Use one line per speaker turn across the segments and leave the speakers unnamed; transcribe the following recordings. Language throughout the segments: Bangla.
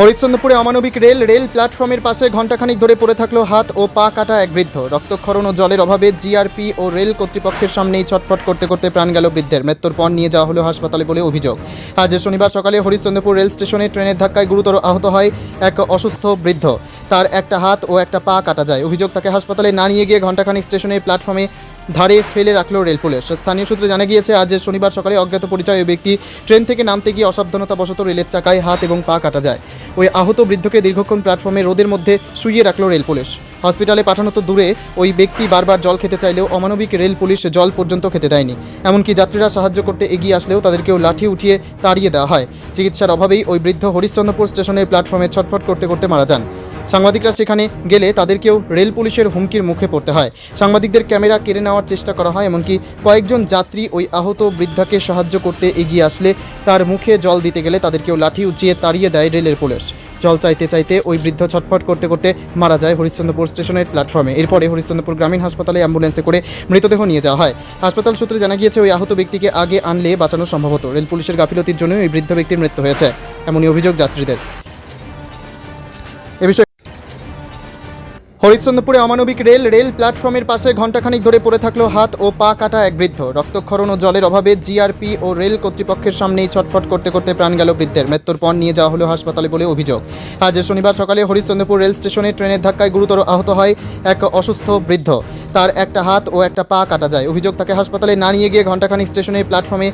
হরিশ্চন্দ্রপুরে অমানবিক রেল রেল প্ল্যাটফর্মের পাশে ঘণ্টাখানিক ধরে পড়ে থাকল হাত ও পা কাটা এক বৃদ্ধ। রক্তক্ষরণ ও জলের অভাবে জিআরপি ও রেল কর্তৃপক্ষের সামনেই ছটফট করতে করতে প্রাণ গেল বৃদ্ধের। মৃত্যুর পর নিয়ে যাওয়া হলো হাসপাতালে বলে অভিযোগ। আজ শনিবার সকালে হরিশ্চন্দ্রপুর রেল স্টেশনে ট্রেনের ধাক্কায় গুরুতর আহত হয় এক অসুস্থ বৃদ্ধ। তার একটা হাত ও একটা পা কাটা যায়। অভিযোগ তাকে হাসপাতালে না নিয়ে গিয়ে ঘণ্টাখানিক স্টেশনের প্ল্যাটফর্মে ধারে ফেলে রাখল রেল পুলিশ। স্থানীয় সূত্রে জানা গিয়েছে, আজ শনিবার সকালে অজ্ঞাত পরিচয় ওই ব্যক্তি ট্রেন থেকে নামতে গিয়ে অসাবধানতাবশত রেলের চাকায় হাত এবং পা কাটা যায়। ওই আহত বৃদ্ধকে দীর্ঘক্ষণ প্ল্যাটফর্মে রোদের মধ্যে শুইয়ে রাখল রেল পুলিশ। হসপিটালে পাঠানো তো দূরে, ওই ব্যক্তি বারবার জল খেতে চাইলেও অমানবিক রেল পুলিশ জল পর্যন্ত খেতে দেয়নি। এমনকি যাত্রীরা সাহায্য করতে এগিয়ে আসলেও তাদেরকেও লাঠি উঠিয়ে তাড়িয়ে দেওয়া হয়। চিকিৎসার অভাবেই ওই বৃদ্ধ হরিশ্চন্দ্রপুর স্টেশনের প্ল্যাটফর্মে ছটফট করতে করতে মারা যান। সাংবাদিকরা সেখানে গেলে তাদেরকেও রেল পুলিশের হুমকির মুখে পড়তে হয়। সাংবাদিকদের ক্যামেরা কেড়ে নেওয়ার চেষ্টা করা হয়, এমনকি কয়েকজন যাত্রী ওই আহত বৃদ্ধাকে সাহায্য করতে এগিয়ে আসলে তার মুখে জল দিতে গেলে তাদেরকেও লাঠি উঁচিয়ে তাড়িয়ে দেয় রেলের পুলিশ। জল চাইতে চাইতে ওই বৃদ্ধ ছটফট করতে করতে মারা যায় হরিশ্চন্দ্রপুর স্টেশনের প্ল্যাটফর্মে। এরপরে হরিশ্চন্দ্রপুর গ্রামীণ হাসপাতালে অ্যাম্বুলেন্সে করে মৃতদেহ নিয়ে যাওয়া হয়। হাসপাতাল সূত্রে জানা গিয়েছে, ওই আহত ব্যক্তিকে আগে আনলে বাঁচানো সম্ভবত রেল পুলিশের গাফিলতির জন্য ওই বৃদ্ধ ব্যক্তির মৃত্যু হয়েছে, এমনই অভিযোগ যাত্রীদের। হরিশ্চন্দ্রপুরে অমানবিক রেল রেল প্ল্যাটফর্মের পাশে ঘণ্টাখানিক ধরে পড়ে থাকল হাত ও পা কাটা এক বৃদ্ধ। রক্তক্ষরণ ও জলের অভাবে জিআরপি ও রেল কর্তৃপক্ষের সামনেই ছটফট করতে করতে প্রাণ গেল বৃদ্ধের। মৃত্যুর পর নিয়ে যাওয়া হলো হাসপাতালে বলে অভিযোগ। আজ শনিবার সকালে হরিশ্চন্দ্রপুর রেল স্টেশনে ট্রেনের ধাক্কায় গুরুতর আহত হয় এক অসুস্থ বৃদ্ধ। তার একটা হাত ও একটা পা কাটা যায়। অভিযোগ তাকে হাসপাতালে না নিয়ে গিয়ে ঘণ্টাখানিক স্টেশনের প্ল্যাটফর্মে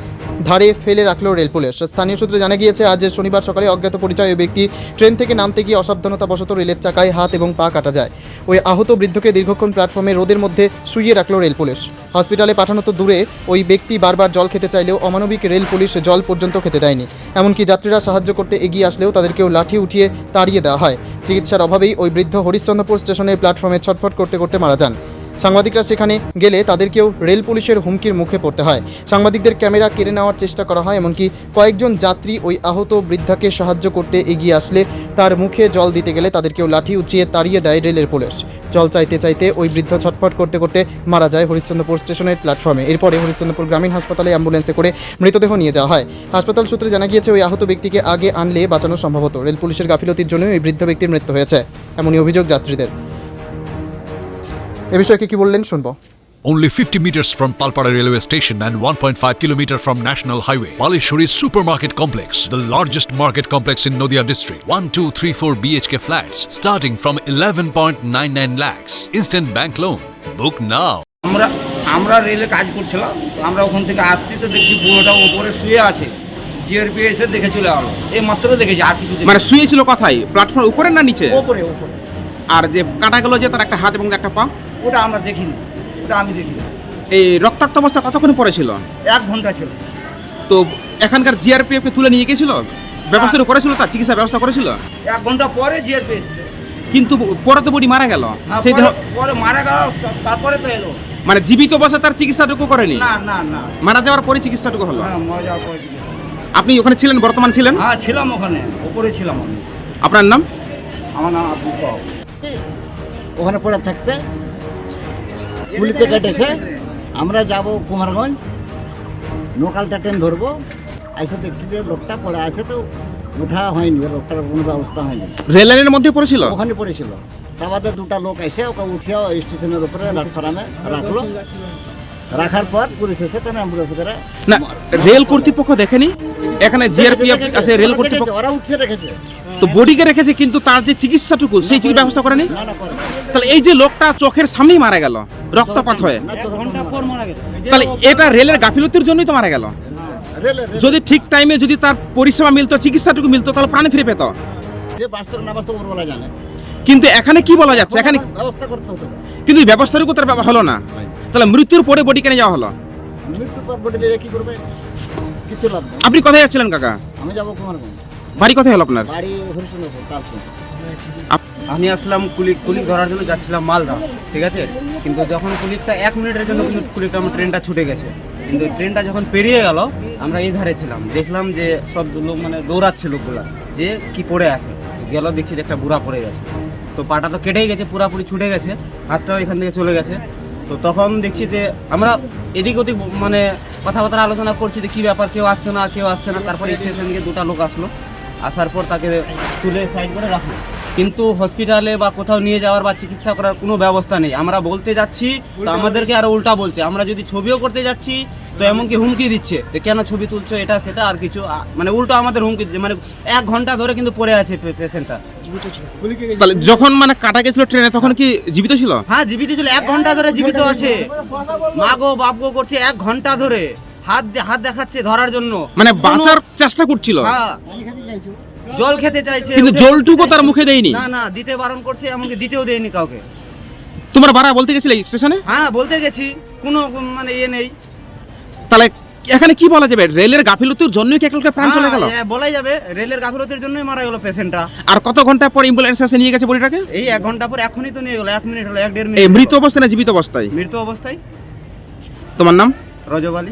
ধারে ফেলে রাখল রেল পুলিশ। স্থানীয় সূত্রে জানা গিয়েছে, আজ শনিবার সকালে অজ্ঞাত পরিচয় ওই ব্যক্তি ট্রেন থেকে নামতে গিয়ে অসাবধানতাবশত রেলের চাকায় হাত এবং পা কাটা যায়। ওই আহত বৃদ্ধকে দীর্ঘক্ষণ প্ল্যাটফর্মে রোদের মধ্যে শুইয়ে রাখল রেল পুলিশ। হসপিটালে পাঠানো তো দূরে, ওই ব্যক্তি বারবার জল খেতে চাইলেও অমানবিক রেল পুলিশ জল পর্যন্ত খেতে দেয়নি। এমনকি যাত্রীরা সাহায্য করতে এগিয়ে আসলেও তাদেরকেও লাঠি উঠিয়ে তাড়িয়ে দেওয়া হয়। চিকিৎসার অভাবেই ওই বৃদ্ধ হরিশ্চন্দ্রপুর স্টেশনের প্ল্যাটফর্মে ছটফট করতে করতে মারা যান। সাংবাদিকরা সেখানে গেলে তাদেরকেও রেল পুলিশের হুমকির মুখে পড়তে হয়। সাংবাদিকদের ক্যামেরা কেড়ে নেওয়ার চেষ্টা করা হয়, এমনকি কয়েকজন যাত্রী ওই আহত বৃদ্ধাকে সাহায্য করতে এগিয়ে আসলে তার মুখে জল দিতে গেলে তাদেরকেও লাঠি উঁচিয়ে তাড়িয়ে দেয় রেলের পুলিশ। জল চাইতে চাইতে ওই বৃদ্ধ ছটফট করতে করতে মারা যায় হরিশ্চন্দ্রপুর স্টেশনের প্ল্যাটফর্মে। এরপরে হরিশ্চন্দ্রপুর গ্রামীণ হাসপাতালে অ্যাম্বুলেন্সে করে মৃতদেহ নিয়ে যাওয়া হয়। হাসপাতাল সূত্রে জানা গিয়েছে, ওই আহত ব্যক্তিকে আগে আনলে বাঁচানো সম্ভবত রেল পুলিশের গাফিলতির জন্য ওই বৃদ্ধ ব্যক্তির মৃত্যু হয়েছে, এমনই অভিযোগ যাত্রীদের। এ বিষয়ে কি বললেন শুনব
Only 50 meters from Palpara railway station and 1.5 kilometer from National Highway. Palishuri Supermarket Complex, the largest market complex in Noida district. 1, 2, 3, 4 BHK flats starting from 11.99 lakhs. Instant bank loan. Book now.
আমরা আমরা রেলে কাজ করছিলাম আমরা ওখান থেকে আসছি তো দেখছি বুড়োটা ওপরে শুয়ে আছে জিআরপি এসে দেখে চলে গেলো এই মাত্র দেখেছি আর কিছু
মানে শুয়েছিল কথাই প্ল্যাটফর্ম উপরে না নিচে
ওপরে ওপরে
আর যে কাটা গেল যে তার একটা হাত এবং একটা পা
ওটা আমরা দেখিনি ওটা আমি দেখিনি।
এই রক্তাক্ত অবস্থা কতক্ষণ পরে ছিল?
এক ঘণ্টা ছিল।
তো এখানকার জিআরপিএফ তুলে নিয়ে গেছিল ব্যবস্থা করেছিল তার চিকিৎসা ব্যবস্থা করেছিল?
এক ঘণ্টা পরে জিআরপি
কিন্তু পরে তো বডি মারা গেল। সেই
পরে-
দেহ-
পরে মারা গেল তারপরে তো এলো।
মানে জীবিত অবস্থায় তার চিকিৎসাটুকু করেনি?
না না না।
মারা যাওয়ার পরে চিকিৎসাটুকু হলো?
হ্যাঁ মরে যাওয়ার পরে
আপনি ওখানে ছিলেন? বর্তমান ছিলেন?
হ্যাঁ ছিলাম ওখানে। উপরে ছিলাম আমি।
আপনার নাম?
আমার নাম আব্দুল
ওখানে পড়ে থাকতে পুলিশে কেটেছে। আমরা যাব কুমারগঞ্জ। লোকালটা ট্রেন ধরবো। এসে দেখছি যে লোকটা পড়ে আছে তো উঠা হয়নি লোকটার কোনো ব্যবস্থা হয়নি।
রেল লাইনের মধ্যে পড়েছিল?
ওখানে পড়েছিল। তার বাদে দুটা লোক এসে ওকে উঠিয়ে স্টেশনের উপরে প্ল্যাটফর্মে রাখল। রাখার পর পুলিশ এসে তো অ্যাম্বুলেন্স করে
না রেল কর্তৃপক্ষ দেখেনি? এখানে জিআরপিএফ আছে রেল কর্তৃপক্ষ
ওরা উঠিয়ে রেখেছে।
তো বডিকে রেখেছে কিন্তু তার যে চিকিৎসাটুকু সেই চিকিৎসা ব্যবস্থা করেনি? তাহলে এই যে লোকটা চোখের সামনেই মারা গেল রক্তপাত হয়ে। তাহলে এটা রেলের গাফিলতির জন্যই তো মারা গেল। যদি ঠিক টাইমে যদি তার পরিষেবা মিলতো চিকিৎসাটুকু মিলতো তাহলে প্রাণ ফিরে পেত। কিন্তু এখানে কি বলা যাচ্ছে? এখানে কিন্তু ব্যবস্থাটুকু তার হলো না। তাহলে মৃত্যুর পরে বডি কেন যাওয়া হলো। আপনি কোথায় যাচ্ছিলেন কাকা?
আমি যাব কুমারগঞ্জ।
বাড়ি কোথায় হলো আপনার?
বাড়ি
আমি আসলাম কুলিক কুলিক ধরার জন্য যাচ্ছিলাম মালদা ঠিক আছে? কিন্তু যখন কুলিকটা এক মিনিটের জন্য কিন্তু কুলিকটা আমার ট্রেনটা ছুটে গেছে। কিন্তু ট্রেনটা যখন পেরিয়ে গেল আমরা এই ধারে ছিলাম। দেখলাম যে সব লোক মানে দৌড়াচ্ছে লোকগুলা যে কি পড়ে আছে। গেল দেখছি যে একটা বুড়া পড়ে গেছে। তো পাটা তো কেটেই গেছে পুরাপুরি ছুটে গেছে হাতটাও এখান থেকে চলে গেছে। তো তখন দেখছি যে আমরা এদিক ওদিক মানে কথাবার্তা আলোচনা করছি যে কী ব্যাপার কেউ আসছে না কেউ আসছে না। তারপরে স্টেশন থেকে দুটো লোক আসলো। আসার পর তাকে তুলে সাইড করে রাখল। কিন্তু হসপিটালে বা কোথাও নিয়ে যাওয়ার বা চিকিৎসা করার কোনো ব্যবস্থা নেই। আমরা বলতে যাচ্ছি তো আমাদেরকে আরও উল্টা বলছে। আমরা যদি ছবিও করতে যাচ্ছি তো এমনকি হুমকি দিচ্ছে যে কেন ছবি তুলছো? এটা সেটা আর কিছু মানে উল্টো আমাদের হুমকি দিচ্ছে। মানে এক ঘণ্টা ধরে কিন্তু পড়ে আছে পেশেন্টটা।
তাহলে যখন মানে কাটা গেছিল ট্রেনে তখন কি জীবিত ছিল?
হ্যাঁ জীবিত ছিল। এক ঘণ্টা ধরে জীবিত আছে। মা গো বাপ গো করছে এক ঘণ্টা ধরে। হাত হাত দেখাচ্ছে ধরার জন্য।
মানে বাঁচার চেষ্টা করছিল?
হ্যাঁ। জল খেতে চাইছে।
কিন্তু জলটুকু তার মুখে দেয়নি?
না না দিতে বারণ করছে এমনকি দিতেও দেয়নি কাউকে।
তোমরা বারা বলতে গেছিলে স্টেশনে?
হ্যাঁ বলতে গেছি। কোনো মানে ইয়ে নেই।
তাহলে এখানে কি বলা যাবে? রেলের গাফিলতির জন্যই কি একলকে প্রাণ চলে গেল?
হ্যাঁ, হ্যাঁ, বলাই যাবে। রেলের গাফিলতির জন্যই মারা গেল পেশেন্টটা।
আর কত ঘণ্টা পর অ্যাম্বুলেন্স এসে নিয়ে গেছে বডিটাকে?
এই এক ঘণ্টা পর এখনই তো নিয়ে গেল এক মিনিট হলো এক দেড়
এই
মিনিট
মৃত অবস্থায় না জীবিত অবস্থায়?
মৃত অবস্থায়?
তোমার নাম?
রজবালি